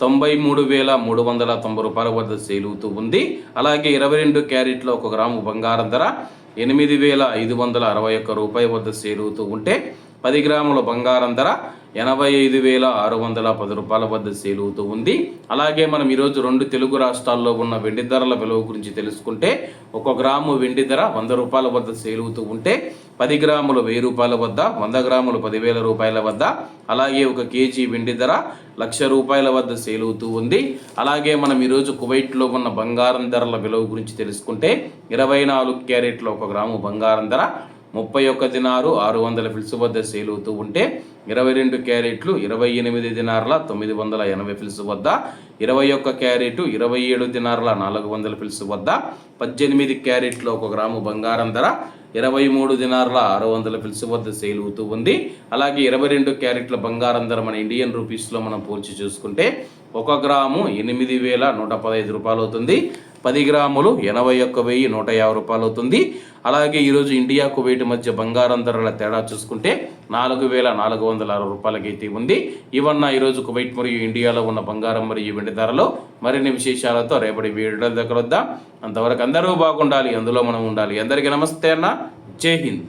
తొంభై మూడు వేల మూడు వందల తొంభై రూపాయల వద్ద సేలుతూ ఉంది. అలాగే ఇరవై రెండు క్యారెట్లో ఒక గ్రాము బంగారం ధర ఎనిమిది వేల ఐదు వందల అరవై ఒక్క రూపాయి వద్ద సేలుతూ ఉంటే పది గ్రాముల బంగారం ధర ఎనభై ఐదు వేల ఆరు వందల పది రూపాయల వద్ద సేలుగుతూ ఉంది. అలాగే మనం ఈరోజు రెండు తెలుగు రాష్ట్రాల్లో ఉన్న వెండి ధరల విలువ గురించి తెలుసుకుంటే ఒక గ్రాము వెండి ధర వంద రూపాయల వద్ద సేలుగుతూ ఉంటే పది గ్రాములు వెయ్యి రూపాయల వద్ద వంద గ్రాములు పదివేల రూపాయల వద్ద అలాగే ఒక కేజీ వెండి ధర లక్ష రూపాయల వద్ద సేలుగుతూ ఉంది. అలాగే మనం ఈరోజు కువైట్లో ఉన్న బంగారం ధరల విలువ గురించి తెలుసుకుంటే ఇరవై నాలుగు క్యారెట్లో ఒక గ్రాము బంగారం ధర ముప్పై ఒక్క దినారు ఆరు వందల ఫిల్సుబద్ద వద్ద అవుతూ ఉంటే ఇరవై రెండు క్యారెట్లు ఇరవై ఎనిమిది దినార్ల తొమ్మిది వందల ఎనభై ఫిల్స్ వద్ద ఇరవై ఒక్క క్యారెట్ ఇరవై ఏడు దినార్ల నాలుగు వందల ఫిల్స్ వద్ద పద్దెనిమిది క్యారెట్లు ఒక గ్రాము బంగారం ధర ఇరవై మూడు దినార్ల ఆరు వందల ఫిల్స్ వద్ద సేల్ అవుతూ ఉంది. అలాగే ఇరవై రెండు క్యారెట్ల బంగారం ధర మన ఇండియన్ రూపీస్లో మనం పోల్చి చూసుకుంటే ఒక గ్రాము ఎనిమిది వేల నూట పదహైదు రూపాయలు అవుతుంది. పది గ్రాములు ఎనభై ఒక్క వెయ్యి నూట యాభై రూపాయలు అవుతుంది. అలాగే ఈరోజు ఇండియా కువైట్ మధ్య బంగారం ధరల తేడా చూసుకుంటే నాలుగు వేల నాలుగు వందల అరవై రూపాయలకైతే ఉంది. ఇవన్న ఈరోజు కువైట్ మరియు ఇండియాలో ఉన్న బంగారం మరియు వెండి ధరలు మరిన్ని విశేషాలతో రేపటి వీడియో దగ్గర వద్దాం అంతవరకు అందరూ బాగుండాలి అందులో మనం ఉండాలి. అందరికీ నమస్తే అన్న. జై హింద్.